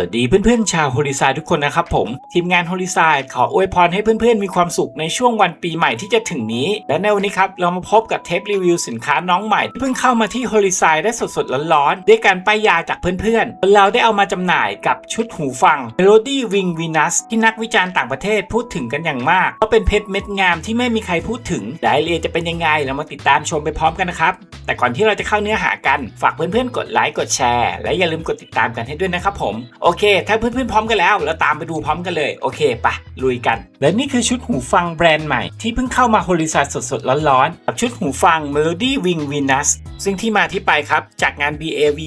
วัสดีเพื่อนๆชาวโฮลิซายทุกคนนะครับผม ทีมงานโฮลิซายขออวยพรให้เพื่อนๆมีความสุขในช่วงวันปีใหม่ที่จะถึงนี้ และในวันนี้ครับ เรามาพบกับเทปรีวิวสินค้าน้องใหม่ที่เพิ่งเข้ามาที่โฮลิซายได้สดๆร้อนๆด้วยการป้ายยาจากเพื่อนๆเราได้เอามาจำหน่ายกับชุดหูฟัง Melody Wing Venus ที่นักวิจารณ์ต่างประเทศพูดถึงกันอย่างมากเพราะเป็นเพชรเม็ดงามที่ไม่มีใครพูดถึงรายละเอียดจะเป็นยังไงเรามาติดตามชมไปพร้อมกันนะครับแต่ก่อนที่เราจะเข้าเนื้อหากันฝากเพื่อนๆกดไลค์กดแชร์และอย่าลืมกดติดตามกันให้ด้วยนะครับผมโอเค ถ้าเพื่อนๆพร้อมกันแล้ว เราตามไปดูพร้อมกันเลย โอเคปะลุยกัน และนี่คือชุดหูฟังแบรนด์ใหม่ที่เพิ่งเข้ามาโฮลิซาสดๆ ร้อนๆ กับชุดหูฟัง Melody Wing Venus ซึ่งที่มาที่ไปครับ จากงาน BAV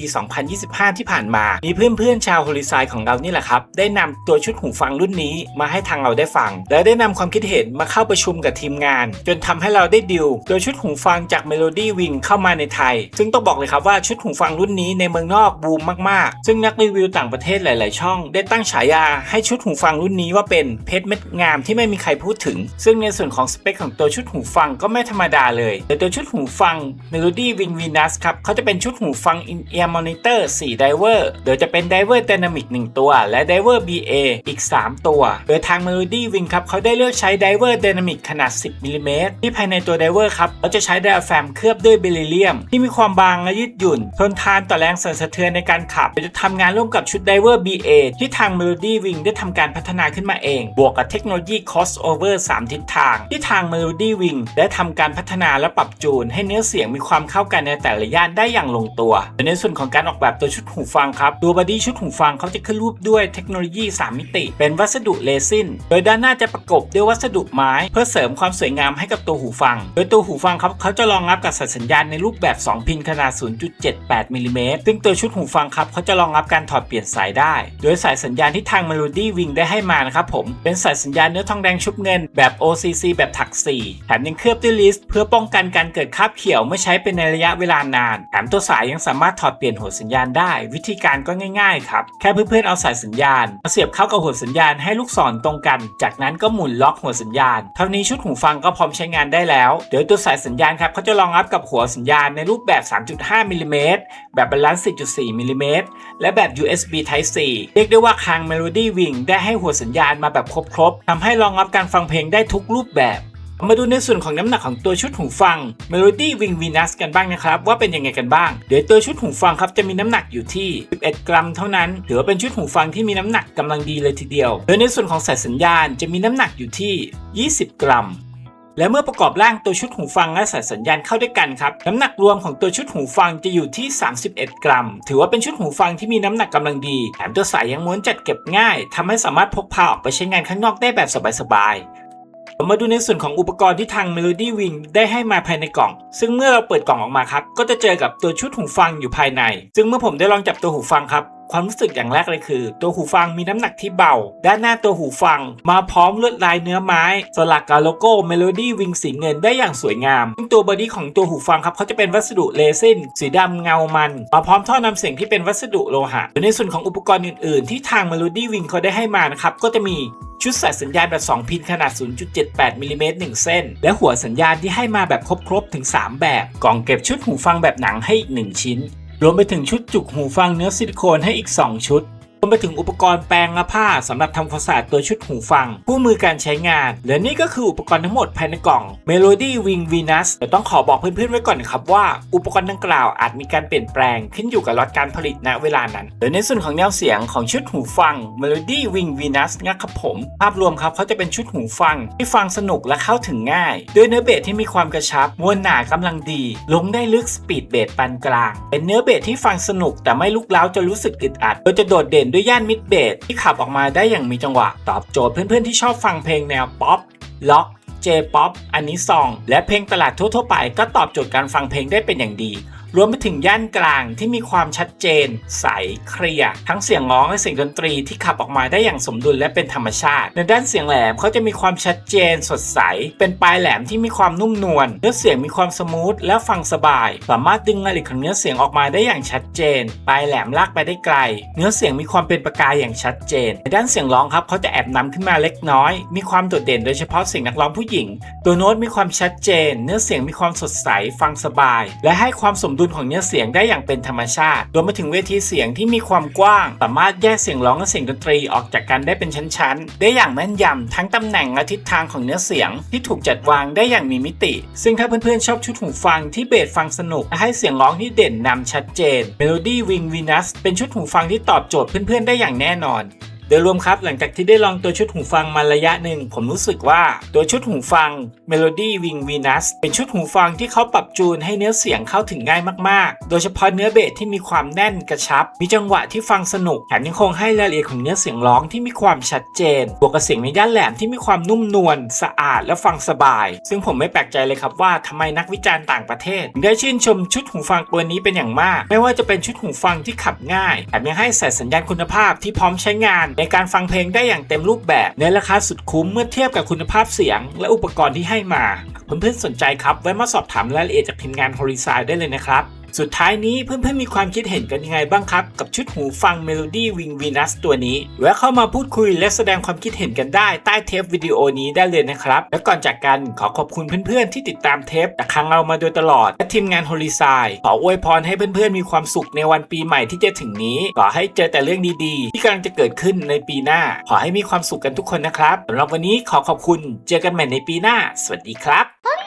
2025 ที่ผ่านมา มีเพื่อนๆ ชาวโฮลิซายของเรานี่แหละครับ ได้นำตัวชุดหูฟังรุ่นนี้มาให้ทางเราได้ฟัง และได้นำความคิดเห็นมาเข้าประชุมกับทีมงาน จนทำให้เราได้ดิวตัวชุดหูฟังจาก Melody Wing เข้ามาในไทย ซึ่งต้องบอกเลยครับว่าชุดหูฟังรุ่นนี้ในเมืองนอกบูมมากๆ ซึ่งนักรีวิวต่างประเทศหลาย ๆ ช่อง ได้ตั้งฉายาให้ชุดหูฟังรุ่นนี้ว่าเป็นเพชรเม็ดงามที่ไม่มีใครพูดถึง ซึ่งในส่วนของสเปคของตัวชุดหูฟังก็ไม่ธรรมดาเลยแต่ตัวชุดหูฟัง Melody Wing Venus ครับเขาจะเป็นชุดหูฟัง In-ear Monitor 4 Diver โดยจะเป็น Diver Dynamic 1 ตัว และ Diver BA อีก 3 ตัว โดยทาง Melody Wing ครับเขาได้เลือกใช้ Diver Dynamic ขนาด 10มิลลิเมตรที่ภายในตัว Diver ครับเขาจะใช้ไดอะแฟมเคลือบด้วยเบริเลียม ที่มีความบางและยืดหยุ่น ทนทานต่อแรงสั่นสะเทือนในการขับโดยจะทำงานร่วมกับชุด Diver BA ที่ทาง Melody Wing ได้ทำการพัฒนาขึ้นมาเอง บวกกับเทคโนโลยี crossover 3 ทิศทาง ที่ทาง Melody Wing ได้ทำการพัฒนาและปรับจูน ให้เนื้อเสียงมีความเข้ากันในแต่ละย่านได้อย่างลงตัวในส่วนของการออกแบบตัวชุดหูฟังครับ ตัวบอดี้ชุดหูฟังเขาจะขึ้นรูปด้วยเทคโนโลยี 3 มิติ เป็นวัสดุเรซินโดยด้านหน้าจะประกบด้วยวัสดุไม้ เพื่อเสริมความสวยงามให้กับตัวหูฟัง โดยตัวหูฟังครับเขาจะรองรับกับสัญญาณในรูปแบบ 2 พินขนาด 0.78มิลลิเมตรซึ่งตัวชุดหูฟังครับเขาจะรองรับการถอดเปลี่ยนสายได้โดยสายสัญญาณที่ทาง Melody Wing ได้ให้มานะครับผม เป็นสายสัญญาณเนื้อทองแดงชุบเงินแบบ OCC แบบถัก 4 แถมยังเคลือบด้วยลิสต์เพื่อป้องกันการเกิดคราบเขียวเมื่อใช้เป็นในระยะเวลานาน แถมตัวสายยังสามารถถอดเปลี่ยนหัวสัญญาณได้ วิธีการก็ง่ายๆครับ แค่เพื่อนๆเอาสายสัญญาณมาเสียบเข้ากับหัวสัญญาณให้ลูกศรตรงกัน จากนั้นก็หมุนล็อกหัวสัญญาณ เท่านี้ชุดหูฟังก็พร้อมใช้งานได้แล้วโดยตัวสายสัญญาณครับเขาจะรองรับกับหัวสัญญาณในรูปแบบ 3.5มิลลิเมตรแบบบาลานซ์4.4มิลลิเมตรและแบบ USB Type C เรียกได้ว่าทาง Melody Wing ได้ให้หัวสัญญาณมาแบบครบๆทำให้รองรับการฟังเพลงได้ทุกรูปแบบมาดูในส่วนของน้ำหนักของตัวชุดหูฟัง Melody Wing Venus กันบ้างนะครับ ว่าเป็นยังไงกันบ้าง เดี๋ยวตัวชุดหูฟังครับจะมีน้ำหนักอยู่ที่ 11 กรัมเท่านั้น ถือว่าเป็นชุดหูฟังที่มีน้ำหนักกำลังดีเลยทีเดียว โดยในส่วนของสายสัญญาณจะมีน้ำหนักอยู่ที่ 20 กรัม และเมื่อประกอบร่างตัวชุดหูฟังและสายสัญญาณเข้าด้วยกันครับ น้ำหนักรวมของตัวชุดหูฟังจะอยู่ที่ 31 กรัม ถือว่าเป็นชุดหูฟังที่มีน้ำหนักกำลังดี แถมตัวสายยังม้วนจัดเก็บง่ายทำให้สามารถพกพาออกไปใช้งานข้างนอกได้แบบสบายๆ มาดูในส่วนของอุปกรณ์ที่ทาง Melody Wing ได้ให้มาภายในกล่อง ซึ่งเมื่อเราเปิดกล่องออกมาครับ ก็จะเจอกับตัวชุดหูฟังอยู่ภายใน ซึ่งเมื่อผมได้ลองจับตัวหูฟังครับ ความรู้สึกอย่างแรกเลยคือ ตัวหูฟังมีน้ำหนักที่เบา ด้านหน้าตัวหูฟัง มาพร้อมลวดลายเนื้อไม้ สลักกับโลโก้ Melody Wing สีเงินได้อย่างสวยงามซึ่งตัวบอดี้ของตัวหูฟังครับเขาจะเป็นวัสดุเรซินสีดำเงามัน มาพร้อมท่อนำเสียงที่เป็นวัสดุโลหะในส่วนของอุปกรณ์อื่น ๆ ที่ทาง Melody Wing เขาได้ให้มานะครับก็จะมี ชุดสายสัญญาณแบบ 2 พินขนาด 0.78มิลลิเมตร1เส้น และหัวสัญญาณที่ให้มาแบบครบๆถึง 3 แบบ กล่องเก็บชุดหูฟังแบบหนังให้อีก 1 ชิ้น รวมไปถึงชุดจุกหูฟังเนื้อซิลิโคนให้อีก 2 ชุด วมไปถึงอุปกรณ์แปรงละผ้าสำหรับทำความสะอาดตัวชุดหูฟัง คู่มือการใช้งาน และนี่ก็คืออุปกรณ์ทั้งหมดภายในกล่อง Melody Wing Venus แต่ต้องขอบอกเพื่อนๆไว้ก่อนนะครับว่า อุปกรณ์ดังกล่าวอาจมีการเปลี่ยนแปลงขึ้นอยู่กับล็อตการผลิตณเวลานั้นโดยในส่วนของแนวเสียงของชุดหูฟัง Melody Wing Venus นะครับผม ภาพรวมครับเขาจะเป็นชุดหูฟัง ที่ฟังสนุกและเข้าถึงง่ายด้วยเนื้อเบสที่มีความกระชับมวลหนากำลังดี ลงได้ลึกสปีดเบสปานกลาง เป็นเนื้อเบสที่ฟังสนุกแต่ไม่ลุกเล้าจนรู้สึกอึดอัดโดยจะโดดเด่นด้วยย่านมิดเบสที่ขับออกมาได้อย่างมีจังหวะ ตอบโจทย์เพื่อนๆที่ชอบฟังเพลงแนวป๊อปล็อกเจป๊อปอันนี้ซอง และเพลงตลาดทั่วๆไปก็ตอบโจทย์การฟังเพลงได้เป็นอย่างดี รวมไปถึงย่านกลางที่มีความชัดเจน ใสเคลียร์ทั้งเสียงร้องและเสียงดนตรีที่ขับออกมาได้อย่างสมดุลและเป็นธรรมชาติ ในด้านเสียงแหลมเขาจะมีความชัดเจนสดใส เป็นปลายแหลมที่มีความนุ่มนวลเนื้อเสียงมีความสมูทและฟังสบาย สามารถดึงรายละเอียดของเนื้อเสียงออกมาได้อย่างชัดเจน ปลายแหลมลากไปได้ไกล เนื้อเสียงมีความเป็นประกายอย่างชัดเจน ในด้านเสียงร้องครับเขาจะแอบนำขึ้นมาเล็กน้อย มีความโดดเด่นโดยเฉพาะเสียงนักร้องผู้หญิง ตัวโน้ตมีความชัดเจน เนื้อเสียงมีความสดใส ฟังสบาย และให้ความสมดุลดุลของเนื้อเสียงได้อย่างเป็นธรรมชาติรวมไปถึงเวทีเสียงที่มีความกว้าง สามารถแยกเสียงร้องและเสียงดนตรีออกจากกันได้เป็นชั้นๆ ได้อย่างแม่นยำทั้งตำแหน่งและทิศทางของเนื้อเสียงที่ถูกจัดวางได้อย่างมีมิติ ซึ่งถ้าเพื่อนๆชอบชุดหูฟังที่เบสฟังสนุกและให้เสียงร้องที่เด่นนำชัดเจน Melody Wing Venus เป็นชุดหูฟังที่ตอบโจทย์เพื่อนๆได้อย่างแน่นอน โดยรวมครับหลังจากที่ได้ลองตัวชุดหูฟังมาระยะหนึ่ง ผมรู้สึกว่าตัวชุดหูฟัง Melody Wing Venus เป็นชุดหูฟังที่เขาปรับจูนให้เนื้อเสียงเข้าถึงง่ายมากๆ โดยเฉพาะเนื้อเบสที่มีความแน่นกระชับ มีจังหวะที่ฟังสนุกแถมยังคงให้รายละเอียดของเนื้อเสียงร้องที่มีความชัดเจน บวกกับเสียงในย่านแหลมที่มีความนุ่มนวลสะอาดและฟังสบาย ซึ่งผมไม่แปลกใจเลยครับว่าทำไมนักวิจารณ์ต่างประเทศ ได้ชื่นชมชุดหูฟังตัวนี้เป็นอย่างมาก ไม่ว่าจะเป็นชุดหูฟังที่ขับง่ายแถมยังให้ใส่สัญญาณคุณภาพที่พร้อมใช้งานในการฟังเพลงได้อย่างเต็มรูปแบบ ในราคาสุดคุ้มเมื่อเทียบกับคุณภาพเสียง และอุปกรณ์ที่ให้มาเพื่อนๆสนใจครับแวะมาสอบถามรายละเอียดจากทีมงาน Horizon ได้เลยนะครับ สุดท้ายนี้เพื่อนๆมีความคิดเห็นกันยังไงบ้างครับ กับชุดหูฟัง Melody Wing Venus ตัวนี้ แวะเข้ามาพูดคุยและแสดงความคิดเห็นกันได้ใต้เทปวิดีโอนี้ได้เลยนะครับ และก่อนจากกันขอขอบคุณเพื่อนๆที่ติดตามเทปจากครั้งเรามาโดยตลอด และทีมงาน Horizon ขออวยพรให้เพื่อนๆมีความสุขในวันปีใหม่ที่จะถึงนี้ ขอให้เจอแต่เรื่องดีๆ ที่กำลังจะเกิดขึ้นในปีหน้า ขอให้มีความสุขกันทุกคนนะครับสำหรับวันนี้ขอขอบคุณ เจอกันใหม่ในปีหน้า สวัสดีครับ